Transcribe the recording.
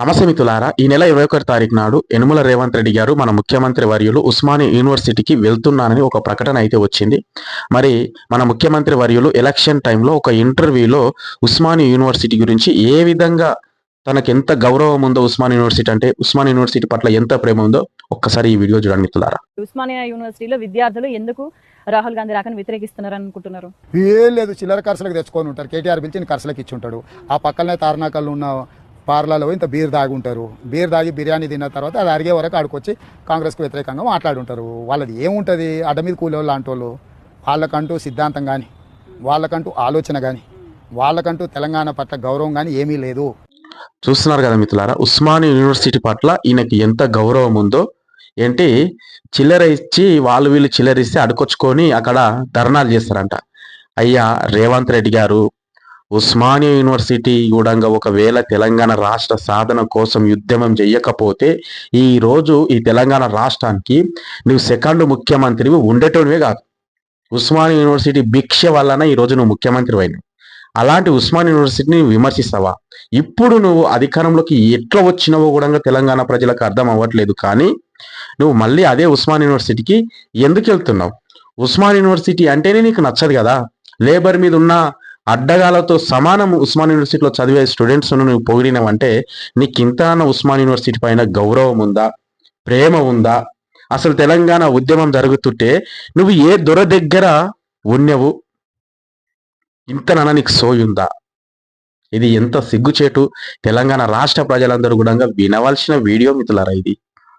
నమస్తే మిత్రులారా ఈ నెల ఇరవై ఒకటి తారీఖు నాడు యనుమల రేవంత్ రెడ్డి గారు మన ముఖ్యమంత్రి వర్యులు ఉస్మానియా యూనివర్సిటీకి వెళ్తున్నానని ఒక ప్రకటన అయితే వచ్చింది. మరి మన ముఖ్యమంత్రి వర్యులు ఎలక్షన్ టైంలో ఒక ఇంటర్వ్యూలో ఉస్మానియా యూనివర్సిటీ గురించి ఏ విధంగా తనకు ఎంత గౌరవం ఉందో ఉస్మాన్ యూనివర్సిటీ అంటే ఉస్మాన్ యూనివర్సిటీ పట్ల ఎంత ప్రేమ ఉందో ఒక్కసారి ఈ వీడియో చూడండి మిత్రులారా. ఉస్మానియా యూనివర్సిటీలో విద్యార్థులు ఎందుకు రాహుల్ గాంధీ రాకని వ్యతిరేకిస్తున్నారు అనుకుంటున్నారు ఏం లేదు చిల్లర ఖర్చులకు తెచ్చుకొని ఉంటారు. కేటీఆర్ పిలిచి ఖర్చులకు ఇచ్చి ఉంటాడు. ఆ పక్కనే తారణాకల్లో ఉన్న పార్లలో ఇంత బీర్ దాగి ఉంటారు బీర్ దాగి బిర్యానీ తిన్న తర్వాత అది అరిగే వరకు ఆడుకొచ్చి కాంగ్రెస్కు వ్యతిరేకంగా మాట్లాడుంటారు. వాళ్ళది ఏముంటుంది? అడ్డ మీద కూలి వాళ్ళు వాళ్ళు వాళ్ళకంటూ సిద్ధాంతం కానీ వాళ్ళకంటూ ఆలోచన కానీ వాళ్ళకంటూ తెలంగాణ పట్ల గౌరవం కానీ ఏమీ లేదు. చూస్తున్నారు కదా మిత్రులారా ఉస్మానియా యూనివర్సిటీ పట్ల ఈయనకి ఎంత గౌరవం ఉందో ఏంటి? చిల్లర ఇచ్చి వాళ్ళు వీళ్ళు చిల్లర ఇస్తే అడుకొచ్చుకొని అక్కడ ధర్నాలు చేస్తారంట. అయ్యా రేవంత్ రెడ్డి గారు ఉస్మానియా యూనివర్సిటీ కూడా ఒకవేళ తెలంగాణ రాష్ట్ర సాధన కోసం ఉద్యమం చెయ్యకపోతే ఈ రోజు ఈ తెలంగాణ రాష్ట్రానికి నువ్వు సెకండ్ ముఖ్యమంత్రివి ఉండేటోనివే కాదు. ఉస్మానియా యూనివర్సిటీ భిక్ష వలన ఈ రోజు నువ్వు ముఖ్యమంత్రి అయినావు. అలాంటి ఉస్మాన్ యూనివర్సిటీని విమర్శిస్తావా? ఇప్పుడు నువ్వు అధికారంలోకి ఎట్లా వచ్చినావో కూడా తెలంగాణ ప్రజలకు అర్థం అవ్వట్లేదు కానీ నువ్వు మళ్ళీ అదే ఉస్మాన్ యూనివర్సిటీకి ఎందుకు వెళ్తున్నావు? ఉస్మాన్ యూనివర్సిటీ అంటేనే నీకు నచ్చదు కదా? లేబర్ మీద ఉన్న అడ్డగాలతో సమానం ఉస్మాన్ యూనివర్సిటీలో చదివే స్టూడెంట్స్ నువ్వు పొగిడినవంటే నీకు ఇంత ఉస్మాన్ యూనివర్సిటీ పైన గౌరవం ఉందా? ప్రేమ ఉందా? అసలు తెలంగాణ ఉద్యమం జరుగుతుంటే నువ్వు ఏ దొర దగ్గర ఉన్నవు? ఇంతనన్నా నీకు సోయుందా ఇది ఎంత సిగ్గుచేటు? తెలంగాణ రాష్ట్ర ప్రజలందరూ కూడా వినవలసిన వీడియో మిత్రులారా ఇది.